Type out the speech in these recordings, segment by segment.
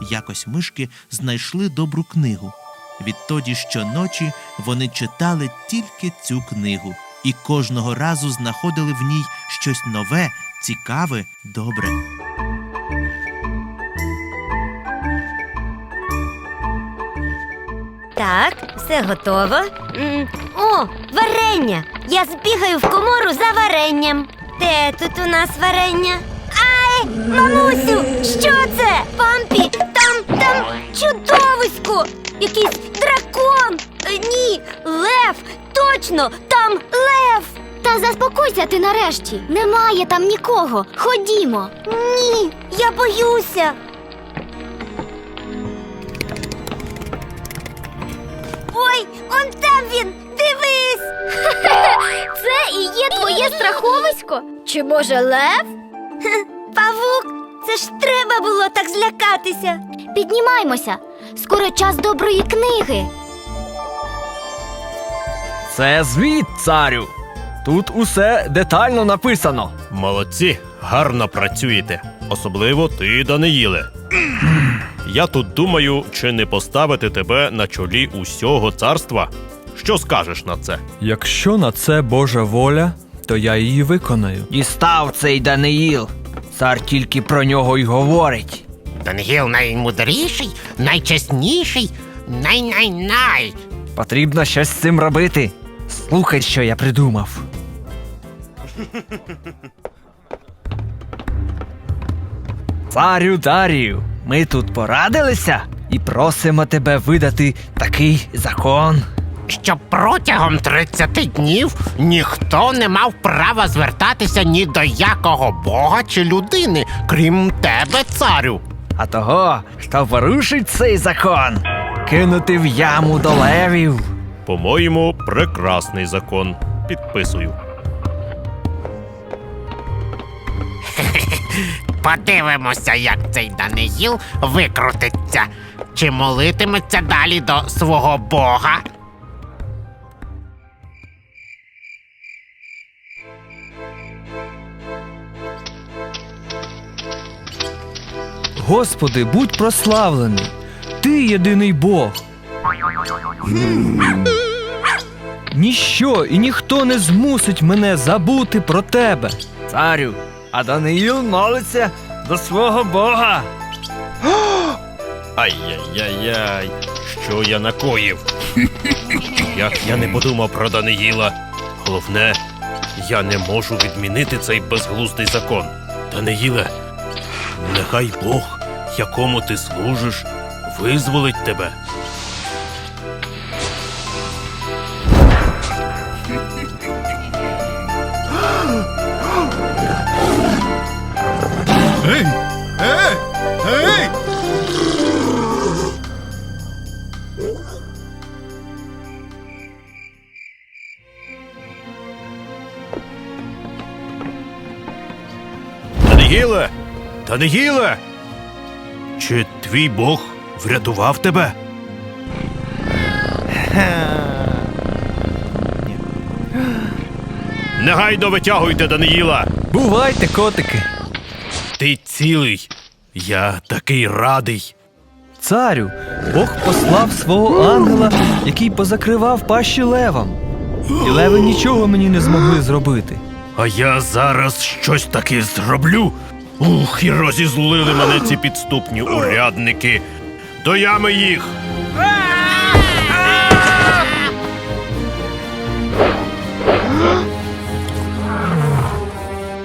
Якось мишки знайшли добру книгу. Відтоді щоночі вони читали тільки цю книгу і кожного разу знаходили в ній щось нове, цікаве, добре. Так, все готово. О, варення! Я збігаю в комору за варенням. Де тут у нас варення? Ай, мамусю, що це? Пампі, чудовисько! Якийсь дракон! Е, Ні, лев! Точно, там лев! Та заспокойся ти нарешті. Немає там нікого. Ходімо. Ні, я боюся. Ой, он там він! Дивись! Це і є твоє страховисько? Чи може лев? Павук, це ж треба було так злякатися. Піднімаймося. Скоро час доброї книги. Це звіт, царю. Тут усе детально написано. Молодці, гарно працюєте. Особливо ти, Даниїле. Я тут думаю, чи не поставити тебе на чолі усього царства. Що скажеш на це? Якщо на це Божа воля, то я її виконаю. Дістав цей Даниїл. Цар тільки про нього й говорить. Дангіл наймудріший, найчесніший, най-най-най. Потрібно щось з цим робити. Слухай, що я придумав. Царю Дарію, ми тут порадилися і просимо тебе видати такий закон. Щоб протягом 30 днів ніхто не мав права звертатися ні до якого бога чи людини, крім тебе, царю. А того, хто порушить цей закон, кинути в яму до левів. По-моєму, прекрасний закон. Підписую. Подивимося, як цей Даниїл викрутиться. Чи молитиметься далі до свого бога? Господи, будь прославлений. Ти єдиний Бог. Ніщо і ніхто не змусить мене забути про тебе. Царю, а Даниїл молиться до свого бога. Ай-яй-яй-яй, що я накоїв? Як я не подумав про Даниїла. Головне, я не можу відмінити цей безглуздий закон. Даниїле, нехай Бог, якому ти служиш, визволить тебе. Даниїле! Даниїле! Чи твій Бог врятував тебе? Негайно витягуйте Даниїла! Бувайте, котики. Ти цілий. Я такий радий. Царю, Бог послав свого ангела, який позакривав пащі левам. І леви нічого мені не змогли зробити. А я зараз щось таки зроблю. Ух, і розізлили мене ці підступні урядники. До ями їх.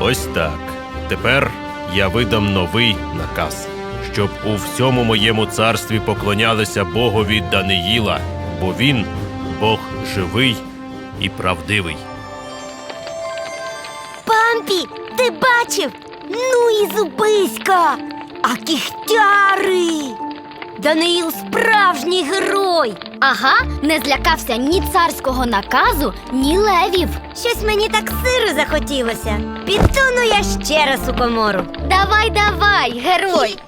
Ось так. Тепер я видам новий наказ, щоб у всьому моєму царстві поклонялися Богові Даниїла, бо він Бог живий і правдивий. Пампі, ти бачив? Ну і зубиська! А кіхтяри! Даниїл справжній герой. Ага, не злякався ні царського наказу, ні левів. Щось мені так сиру захотілося. Підсуну я ще раз у комору. Давай, давай, герой.